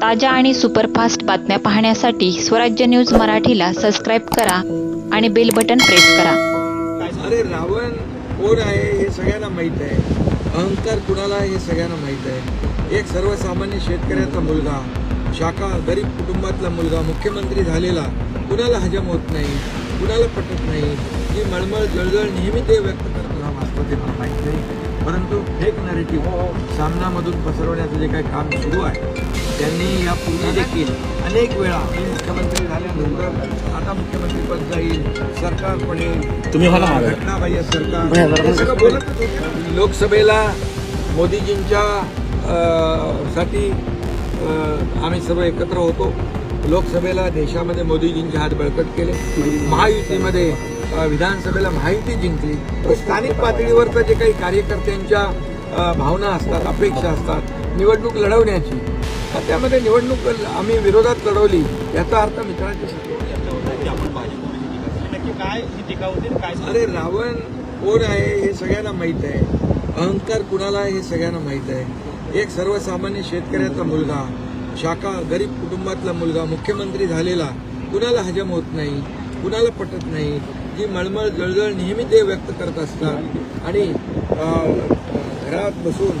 ताज्या आणि सुपरफास्ट बातम्या पाहण्यासाठी स्वराज्य न्यूज मराठीला सबस्क्राईब करा आणि बेल बटन प्रेस करा. अरे रावण कोण आहे हे सगळ्यांना माहीत आहे. अहंकार कुणाला हे सगळ्यांना माहीत आहे. एक सर्वसामान्य शेतकऱ्याचा मुलगा शाखा गरीब कुटुंबातला मुलगा मुख्यमंत्री झालेला कुणाला हजम होत नाही कुणाला पटत नाही ही मळमळ जळजळ नेहमी ते व्यक्त करतो हा वास्तव त्यांना माहीत नाही. परंतु फेक नॅरेटिव्ह सामनामधून पसरवण्याचं जे काही काम सुरू आहे त्यांनी यापूर्वी देखील अनेक वेळा मी मुख्यमंत्री झाल्यानंतर आता मुख्यमंत्रीपद जाईल सरकार पडेल तुम्ही. घटनाबाह्य सरकार हे बोलतच होते. लोकसभेला मोदीजींच्या साठी आम्ही सर्व एकत्र होतो लोकसभेला देशामध्ये मोदीजींचे हात बळकट केले महायुतीमध्ये विधानसभेला माहिती जिंकली. स्थानिक पातळीवरचं जे काही कार्यकर्त्यांच्या भावना असतात अपेक्षा असतात निवडणूक लढवण्याची त्यामध्ये निवडणूक आम्ही विरोधात लढवली याचा अर्थ मित्रांची नक्की काय अरे रावण कोण आहे हे सगळ्यांना माहीत आहे. अहंकार कुणाला आहे हे सगळ्यांना माहीत आहे. एक सर्वसामान्य शेतकऱ्याचा मुलगा शाखा गरीब कुटुंबातला मुलगा मुख्यमंत्री झालेला कुणाला हजम होत नाही कुणाला पटत नाही जी मळमळ जळजळ नेहमी ते व्यक्त करत असतात. आणि घरात बसून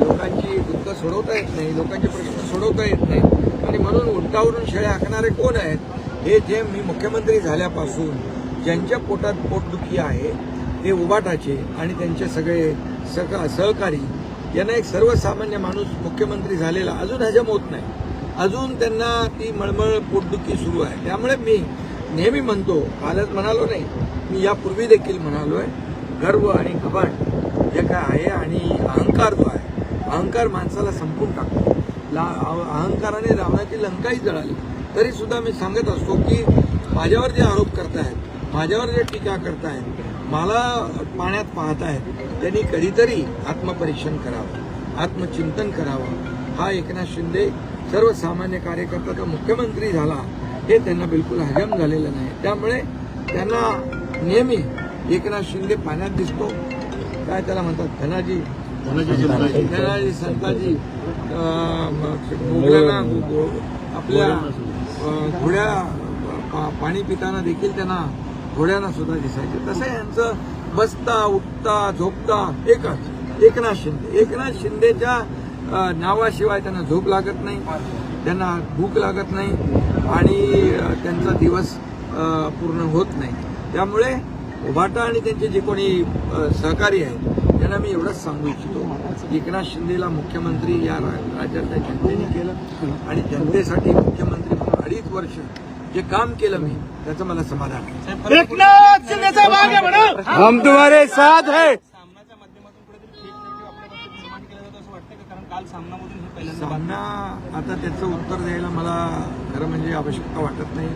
लोकांची दुःख सोडवता येत नाही लोकांचे प्रश्न सोडवता येत नाही. आणि म्हणून उंटावरून शेळ्या हाकणारे कोण आहेत? हे जे मी मुख्यमंत्री झाल्यापासून ज्यांच्या पोटात पोटदुखी आहे ते उबाटाचे आणि त्यांचे सगळे सका सहकारी यांना एक सर्वसामान्य माणूस मुख्यमंत्री झालेला अजून हजम होत नाही. अजून त्यांना ती मळमळ पोटदुखी सुरू आहे. त्यामुळे मी नेहमी म्हणतो कालच म्हणालो नाही मी यापूर्वी देखील आहे गर्व आणि घबंड जे काय आहे आणि अहंकार जो आहे अहंकार माणसाला संपून टाकतो. ला अहंकाराने रावणाची लंकाही जळाली. तरी सुद्धा मी सांगत असतो की माझ्यावर जे आरोप करतायत माझ्यावर जे टीका करतायत मला पाण्यात पाहतायत त्यांनी कधीतरी आत्मपरीक्षण करावं आत्मचिंतन करावं. हा एकनाथ शिंदे सर्वसामान्य कार्यकर्त्याचा मुख्यमंत्री झाला हे त्यांना बिलकुल हजम झालेलं नाही. त्यामुळे त्यांना नेहमी एकनाथ शिंदे पाण्यात दिसतो. काय त्याला म्हणतात? धनाजी. धनाजी संताजी. आपल्या घोड्या पाणी पिताना देखील त्यांना घोड्यांना सुद्धा दिसायचे. तसं यांचं बसता उठता झोपता एकच. एकनाथ शिंदे. एकनाथ शिंदेच्या नावाशिवाय त्यांना झोप लागत नाही. त्यांना भूक लागत नाही आणि त्यांचा दिवस पूर्ण होत नाही. त्यामुळे उभाटा आणि त्यांचे जे कोणी सहकारी आहेत त्यांना मी एवढंच सांगू इच्छितो एकनाथ शिंदेला मुख्यमंत्री या राज्यातल्या जनतेने केलं आणि जनतेसाठी मुख्यमंत्री म्हणून अडीच वर्ष जे काम केलं मी त्याचं मला समाधान आहे. हम तुम्हारे साथ है सामनाच्या माध्यमातून कुठेतरी फेक नेगेटिव्ह आपल्याबद्दल निर्माण केलं जातं असं वाटतं का कारण काल सामनामधून हे पहिल्यांदा सामना आता त्याचं उत्तर द्यायला मला खरं म्हणजे आवश्यकता वाटत नाही.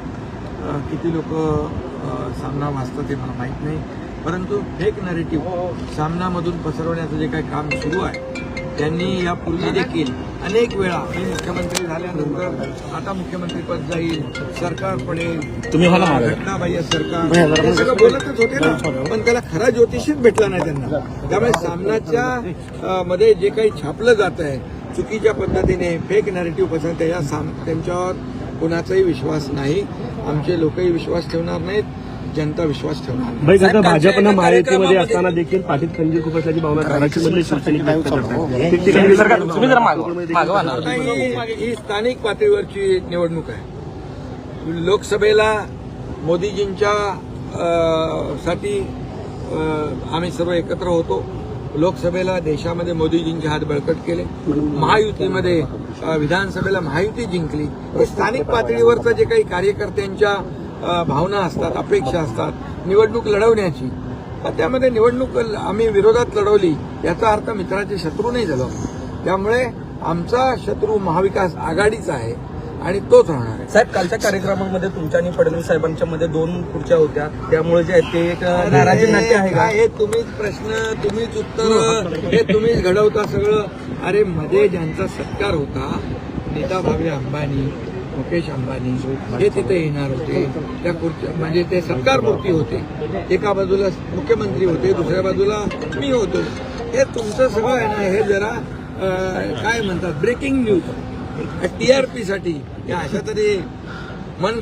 किती लोक सामना वाचतात ते मला माहीत नाही. परंतु फेक नॅरेटिव्ह सामनामधून पसरवण्याचं जे काही काम सुरू आहे त्यांनी यापूर्वी देखील अनेक वेळा मी मुख्यमंत्री झाल्यानंतर आता मुख्यमंत्रीपद जाईल सरकार पडेल. घटनाबाह्य सरकार. हे सगळं बोलतच होते ना. पण त्याला खरा ज्योतिषीच भेटला नाही त्यांना. त्यामुळे सामनाच्या मध्ये जे काही छापलं जात आहे चुकीच्या पद्धतीने फेक नॅरेटिव्ह पसरत या साम त्यांच्यावर कोणाचाही विश्वास नाही. आमचे लोकही विश्वास ठेवणार नाहीत जनता विश्वास ठेवणार भाजपनं महायुतीमध्ये असताना देखील पाठीत खंजीर खूप असल्याची भावना ही ही स्थानिक पातळीवरची निवडणूक आहे. लोकसभेला मोदीजींच्या साठी आम्ही सर्व एकत्र होतो. लोकसभेला देशामध्ये मोदीजींचे हात बळकट केले. महायुतीमध्ये विधानसभेला महायुती जिंकली. स्थानिक पातळीवरचं जे काही कार्यकर्त्यांच्या भावना असतात अपेक्षा असतात निवडणूक लढवण्याची त्यामध्ये निवडणूक आम्ही विरोधात लढवली याचा अर्थ मित्राचे शत्रू नाही झालो. त्यामुळे आमचा शत्रू महाविकास आघाडीचा आहे. आणि तोच राहणार आहे. साहेब कालच्या कार्यक्रमामध्ये तुमच्या आणि फडणवीस साहेबांच्या मध्ये दोन खुर्च्या होत्या. त्यामुळे जे आहे ते एक नाराजी नाट्य आहे का? हे तुम्हीच प्रश्न तुम्हीच उत्तर हे तुम्हीच घडवता सगळं. अरे मध्ये ज्यांचा सत्कार होता नीता भावे अंबानी मुकेश अंबानी हे तिथे येणार होते. त्या खुर्च्या म्हणजे ते सत्कार मूर्ती होते. एका बाजूला मुख्यमंत्री होते दुसऱ्या बाजूला मी होतो. हे तुमचं सगळं आहे ना हे जरा काय म्हणतात ब्रेकिंग न्यूज. टीआरपी साठी या अशा तरी मन